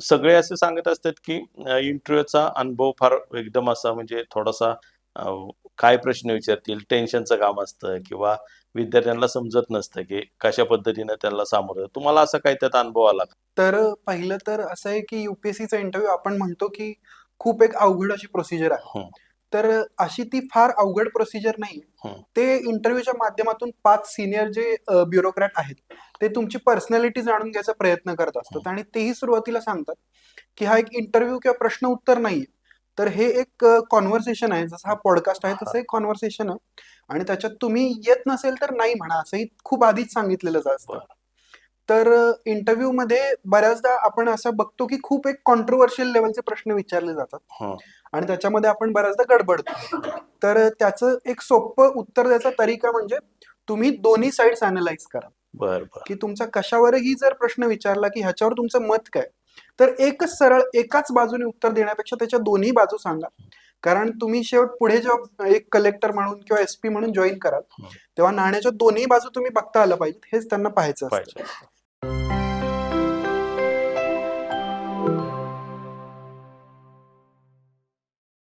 सगळे असे सांगत असतात की इंटरव्ह्यूचा अनुभव फार एकदम असा म्हणजे थोडासा काय प्रश्न विचारतील टेन्शनचं काम असतं किंवा विद्यार्थ्यांना समजत नसतं की कशा पद्धतीनं त्यांना सामोरं तुम्हाला असा काही त्यात अनुभव आला? तर पहिलं तर असं आहे की युपीएससीचा इंटरव्ह्यू आपण म्हणतो की खूप एक अवघड अशी प्रोसिजर आहे. तर अशी ती फार अवघड प्रोसिजर नाही. ते इंटरव्ह्यूच्या माध्यमातून पाच सिनियर जे ब्युरोक्रॅट आहेत ते तुमची पर्सनॅलिटी जाणून घ्यायचा प्रयत्न करत असतात. आणि तेही सुरुवातीला सांगतात की हा एक इंटरव्ह्यू किंवा प्रश्न उत्तर नाहीये. तर हे एक कॉन्व्हर्सेशन आहे. जसं हा पॉडकास्ट आहे तसं एक कॉन्व्हर्सेशन आहे. आणि त्याच्यात तुम्ही येत नसेल तर नाही म्हणा असंही खूप आधीच सांगितलेलं असतं. तर इंटरव्ह्यू मध्ये बऱ्याचदा आपण असं बघतो की खूप एक कॉन्ट्रोवर्शियल लेवलचे प्रश्न विचारले जातात. हं. आणि त्याच्यामध्ये आपण बऱ्याचदा गडबडतो तर त्याचं एक सोपं उत्तर द्यायचा तरीका म्हणजे तुम्ही दोन्ही साइड्स अनालाइज करा. बर की तुमचा कशावरही जर प्रश्न विचारला की ह्याच्यावर तुमचं मत काय? तर एकच सरळ एकाच बाजूने उत्तर देण्यापेक्षा त्याच्या दोन्ही बाजू सांगा. कारण तुम्ही शेवट पुढे जेव्हा एक कलेक्टर म्हणून किंवा एसपी म्हणून जॉईन कराल. तेव्हा नाण्याच्या दोन्ही बाजू तुम्ही बघता आलं पाहिजे हेच त्यांना पाहायचं असतं.